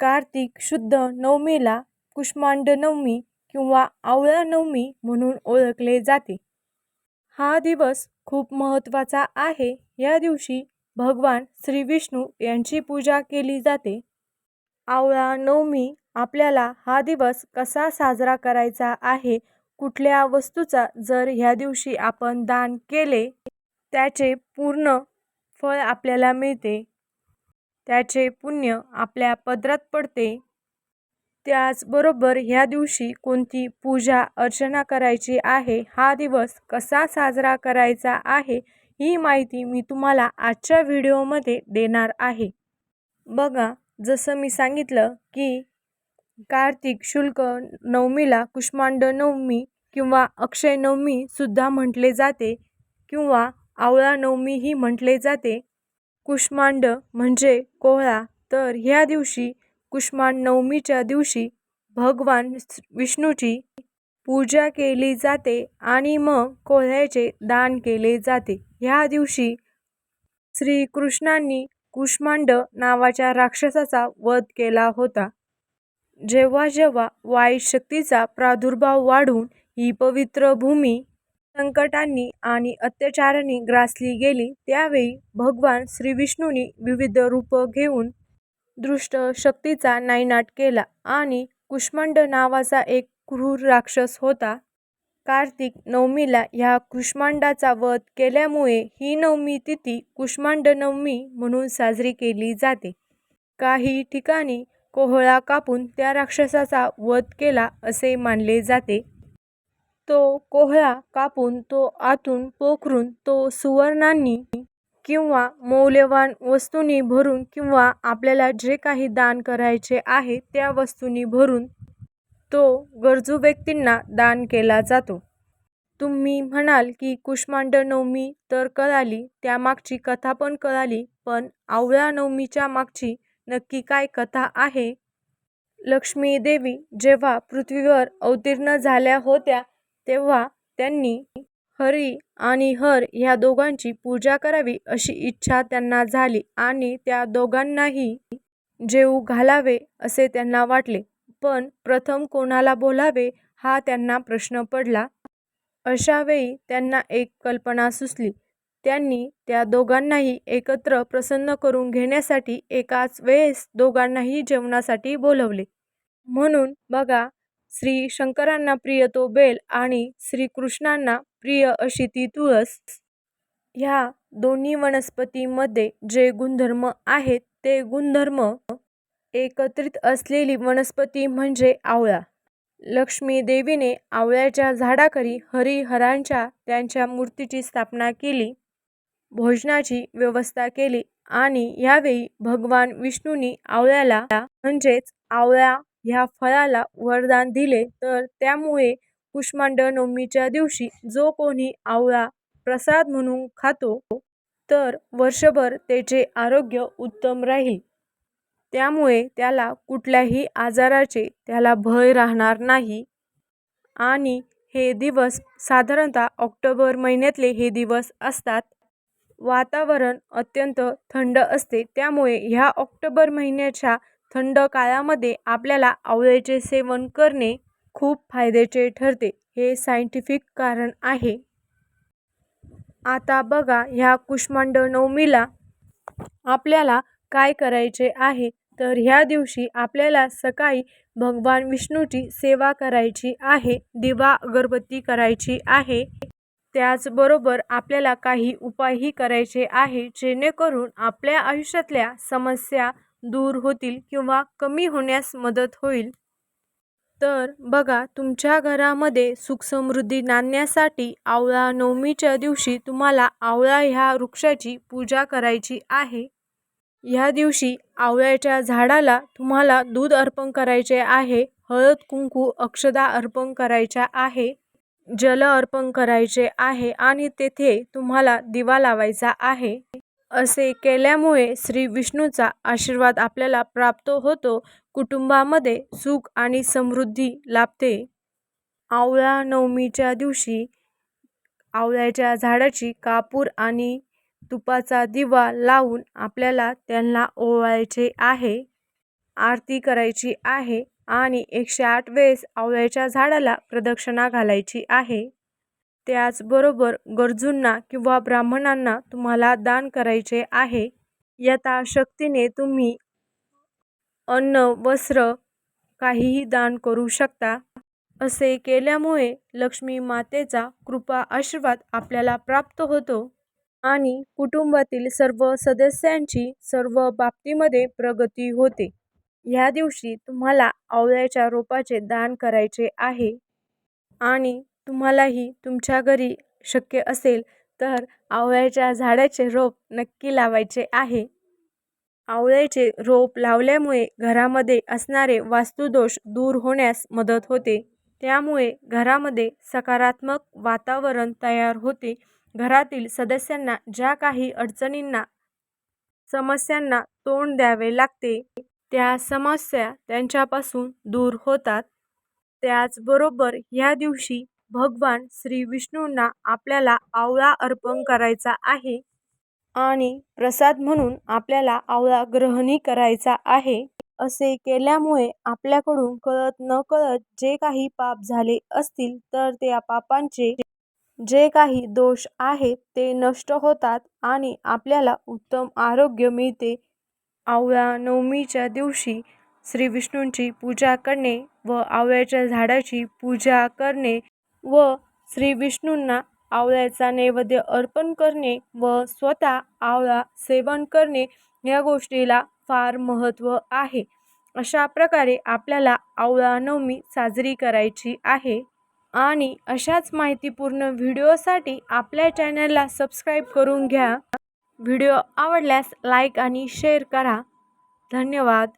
कार्तिक शुद्ध नवमीला कुष्मांड नवमी किंवा आवळा नवमी म्हणून ओळखले जाते. हा दिवस खूप महत्त्वाचा आहे. या दिवशी भगवान श्री विष्णू यांची पूजा केली जाते. आवळा नवमी आपल्याला हा दिवस कसा साजरा करायचा आहे? कुठल्या वस्तूचा जर ह्या दिवशी आपण दान केले त्याचे पूर्ण फळ आपल्याला मिळते. त्याचे पुण्य आपल्या पदरात पडते. त्याचबरोबर ह्या दिवशी कोणती पूजा अर्चना करायची आहे हा दिवस कसा साजरा करायचा आहे ही माहिती मी तुम्हाला आजच्या व्हिडिओमध्ये देणार आहे. बघा जसं मी सांगितलं की कार्तिक शुल्क नवमीला कुष्मांड नवमी किंवा अक्षय नवमी सुद्धा म्हटले जाते किंवा आवळा नवमीही म्हटले जाते. कुष्मांड म्हणजे कोहळा. तर ह्या दिवशी कुष्मांड नवमीच्या दिवशी भगवान विष्णूची पूजा केली जाते आणि मग कोहळ्याचे दान केले जाते. ह्या दिवशी श्रीकृष्णांनी कुष्मांड नावाच्या राक्षसाचा वध केला होता. जेव्हा जेव्हा वाईट शक्तीचा प्रादुर्भाव वाढून ही पवित्र भूमी संकटांनी आणि अत्याचारांनी ग्रासली गेली त्यावेळी भगवान श्रीविष्णूंनी विविध रूपं घेऊन दुष्ट शक्तीचा नायनाट केला आणि कुष्मांड नावाचा एक क्रूर राक्षस होता. कार्तिक नवमीला ह्या कुष्मांडाचा वध केल्यामुळे ही नवमी तिथी कुष्मांड नवमी म्हणून साजरी केली जाते. काही ठिकाणी कोहळा कापून त्या राक्षसाचा वध केला असे मानले जाते. तो कोहळा कापून तो आतून पोखरून तो सुवर्णांनी किंवा मौल्यवान वस्तूंनी भरून किंवा आपल्याला जे काही दान करायचे आहे त्या वस्तूंनी भरून तो गरजू व्यक्तींना दान केला जातो. तुम्ही म्हणाल की कुष्मांड नवमी तर कळाली त्यामागची कथा पण कळाली पण आवळा नवमीच्या मागची नक्की काय कथा आहे? लक्ष्मी देवी जेव्हा पृथ्वीवर अवतीर्ण झाल्या होत्या तेव्हा त्यांनी हरी आणि हर ह्या दोघांची पूजा करावी अशी इच्छा त्यांना झाली आणि त्या दोघांनाही जेवू घालावे असे त्यांना वाटले. पण प्रथम कोणाला बोलावे हा त्यांना प्रश्न पडला. अशावेळी त्यांना एक कल्पना सुचली. त्यांनी त्या दोघांनाही एकत्र प्रसन्न करून घेण्यासाठी एकाच वेळेस दोघांनाही जेवणासाठी बोलवले. म्हणून बघा श्री शंकरांना प्रिय तो बेल आणि श्रीकृष्णांना प्रिय अशी ती तुळस. ह्या दोन्ही वनस्पतीमध्ये जे गुणधर्म आहेत ते गुणधर्म एकत्रित असलेली वनस्पती म्हणजे आवळा. लक्ष्मी देवीने आवळ्याच्या झाडाखाली हरिहरांच्या त्यांच्या मूर्तीची स्थापना केली भोजनाची व्यवस्था केली आणि यावेळी भगवान विष्णूंनी आवळ्याला म्हणजेच आवळा ह्या फळाला वरदान दिले तर त्यामुळे कुष्मांड नवमीच्या दिवशी जो कोणी आवळा प्रसाद म्हणून खातो तर वर्षभर त्याचे आरोग्य उत्तम राहील. त्यामुळे त्याला कुठल्याही आजाराचे त्याला भय राहणार नाही. आणि हे दिवस साधारणतः ऑक्टोबर महिन्यातले हे दिवस असतात. वातावरण अत्यंत थंड असते. त्यामुळे ह्या ऑक्टोबर महिन्याच्या थंड काळामध्ये आपल्याला आवळ्याचे सेवन करणे खूप फायद्याचे ठरते. हे सायंटिफिक कारण आहे. आता बघा ह्या कुष्मांड नवमीला आपल्याला काय करायचे आहे? तर ह्या दिवशी आपल्याला सकाळी भगवान विष्णूची सेवा करायची आहे. दिवा अगरबत्ती करायची आहे. त्याचबरोबर आपल्याला काही उपायही करायचे आहे जेणेकरून आपल्या आयुष्यातल्या समस्या दूर होतील किंवा कमी होण्यास मदत होईल. तर बघा तुमच्या घरामध्ये सुखसमृद्धी नांदण्यासाठी आवळा नवमीच्या दिवशी तुम्हाला आवळा ह्या वृक्षाची पूजा करायची आहे. ह्या दिवशी आवळ्याच्या झाडाला तुम्हाला दूध अर्पण करायचे आहे हळद कुंकू अक्षदा अर्पण करायच्या आहे जल अर्पण करायचे आहे आणि तेथे तुम्हाला दिवा लावायचा आहे. असे केल्यामुळे श्री विष्णूचा आशीर्वाद आपल्याला प्राप्त होतो कुटुंबामध्ये सुख आणि समृद्धी लाभते. आवळा नवमीच्या दिवशी आवळ्याच्या झाडाची कापूर आणि तुपाचा दिवा लावून आपल्याला त्यांना ओवाळायचे आहे. आरती करायची आहे आणि एकशे आठ वेळेस आवळ्याच्या झाडाला प्रदक्षिणा घालायची आहे. त्याचबरोबर गरजूंना किंवा ब्राह्मणांना तुम्हाला दान करायचे आहे. यथाशक्तीने तुम्ही अन्न वस्त्र काहीही दान करू शकता. असे केल्यामुळे लक्ष्मी मातेचा कृपा आशीर्वाद आपल्याला प्राप्त होतो. आणि कुटुंबातील सर्व सदस्यांची सर्व बाबतीमध्ये प्रगती होते. ह्या दिवशी तुम्हाला आवळ्याच्या रोपाचे दान करायचे आहे. आणि तुम्हालाही तुमच्या घरी शक्य असेल तर आवळ्याच्या झाडाचे रोप नक्की लावायचे आहे. आवळ्याचे रोप लावल्यामुळे घरामध्ये असणारे वास्तुदोष दूर होण्यास मदत होते. त्यामुळे घरामध्ये सकारात्मक वातावरण तयार होते. घरातील सदस्यांना ज्या काही अडचणींना समस्यांना तोंड द्यावे लागते त्या समस्या त्यांच्यापासून दूर होतात. त्याचबरोबर ह्या दिवशी भगवान श्री विष्णूंना आपल्याला आवळा अर्पण करायचा आहे आणि प्रसाद म्हणून आपल्याला आवळा ग्रहणी करायचा आहे असे केल्यामुळे आपल्याकडून कळत न कळत जे काही पाप झाले असतील तर त्या पापांचे जे काही दोष आहेत ते नष्ट होतात आणि आपल्याला उत्तम आरोग्य मिळते. आवळा नवमीच्या दिवशी श्री विष्णूंची पूजा करणे व आवळ्याच्या झाडाची पूजा करणे व श्री विष्णूंना आवळ्याचा नैवेद्य अर्पण करणे व स्वतः आवळा सेवन करणे या गोष्टीला फार महत्त्व आहे. अशा प्रकारे आपल्याला आवळा नवमी साजरी करायची आहे. आणि अशाच माहितीपूर्ण व्हिडिओसाठी आपल्या चॅनलला सबस्क्राईब करून घ्या. व्हिडिओ आवडल्यास लाईक आणि शेअर करा. धन्यवाद.